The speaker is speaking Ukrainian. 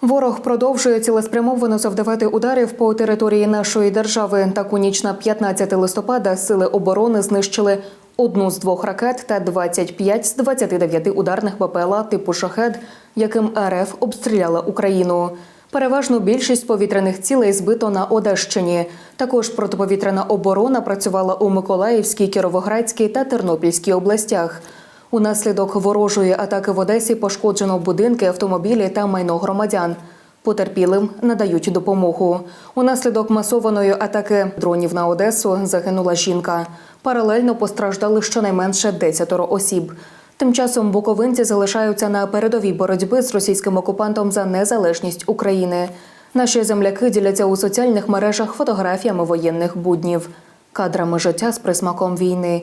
Ворог продовжує цілеспрямовано завдавати ударів по території нашої держави. Так у ніч на 15 листопада сили оборони знищили одну з двох ракет та 25 з 29 ударних БПЛА типу «Шахед», яким РФ обстріляла Україну. Переважну більшість повітряних цілей збито на Одещині. Також протиповітряна оборона працювала у Миколаївській, Кіровоградській та Тернопільській областях. Унаслідок ворожої атаки в Одесі пошкоджено будинки, автомобілі та майно громадян. Потерпілим надають допомогу. Унаслідок масованої атаки дронів на Одесу загинула жінка. Паралельно постраждали щонайменше 10 осіб. Тим часом буковинці залишаються на передовій боротьби з російським окупантом за незалежність України. Наші земляки діляться у соціальних мережах фотографіями воєнних буднів, кадрами життя з присмаком війни.